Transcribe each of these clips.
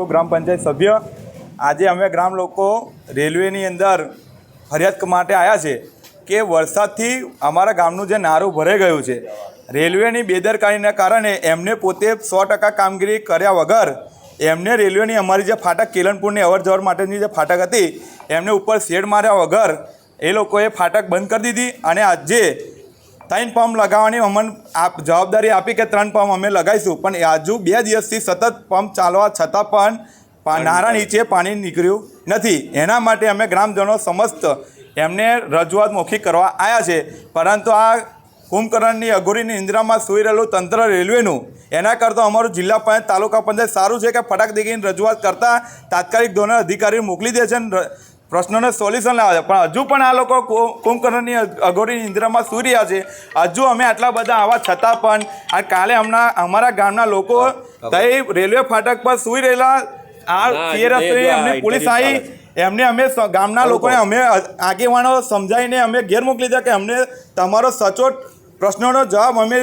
રાજપુર ગ્રામ પંચાયત સભ્ય. આજે અમે ગ્રામ લોકો રેલવેની અંદર ફરિયાદ માટે આવ્યા છે કે વરસાદથી અમારા ગામનું જે નારું ભરાઈ ગયું છે. રેલવેની બેદરકારીના કારણે એમને પોતે સો ટકા કામગીરી કર્યા વગર એમને રેલવેની અમારી જે ફાટક કેલનપુરની અવર જવર માટેની જે ફાટક હતી, એમને ઉપર શેડ માર્યા વગર એ લોકોએ ફાટક બંધ કરી દીધી અને આજે ત્રણ પંપ લગાવવાની અમને આપ જવાબદારી આપી કે ત્રણ પંપ અમે લગાવીશું. પણ હજુ બે દિવસથી સતત પંપ ચાલવા છતાં પણ નારા નીચે પાણી નીકળ્યું નથી. એના માટે અમે ગ્રામજનો સમસ્ત એમને રજૂઆત મોખી કરવા આવ્યા છે. પરંતુ આ કુંભકરણની અઘોરીની નિંદ્રામાં સૂઈ રહેલું તંત્ર રેલવેનું એના કરતાં અમારું જિલ્લા પંચાયત તાલુકા પંચાયત સારું છે કે ફટાક દેખીને રજૂઆત કરતાં તાત્કાલિક ધોરણે અધિકારી મોકલી દે છે પ્રશ્નોને સોલ્યુશન લાવે છે. પણ હજુ પણ આ લોકો કુ- કુંભકર્ણની અઘોરી નિંદ્રામાં સૂઈ રહ્યા છે. હજુ અમે આટલા બધા આવા છતાં પણ આ કાલે હમણાં અમારા ગામના લોકો તઈ રેલવે ફાટક પર સૂઈ રહેલા આ ના, અમને પોલીસ આવી એમને અમે ગામના લોકોને અમે આગેવાનો સમજાવીને અમે ઘેર મોકલી દીધા કે અમને તમારો સચોટ પ્રશ્નોનો જવાબ અમે.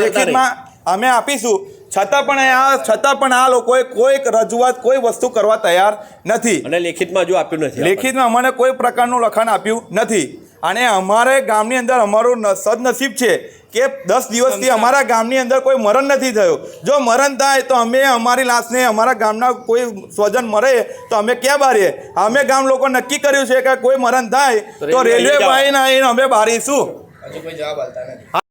લેખિતમાં અમે આપીશું. છતાં પણ આ છતાં પણ આ લોકોએ કોઈ રજૂઆત કોઈ વસ્તુ કરવા તૈયાર નથી. અને લેખિતમાં જો આપ્યું નથી લેખિતમાં અમને કોઈ પ્રકારનું લખાણ આપ્યું નથી. અને અમારે ગામની અંદર અમારું સદનસીબ છે કે દસ દિવસથી અમારા ગામની અંદર કોઈ મરણ નથી થયું. જો મરણ થાય તો અમે અમારી લાશને અમારા ગામના કોઈ સ્વજન મરે તો અમે ક્યાં બારીએ? અમે ગામ લોકો નક્કી કર્યું છે કે કોઈ મરણ થાય તો રેલવે. પાઈને આવીને અમે બારીશું. હજુ કોઈ જવાબ આલતા નથી.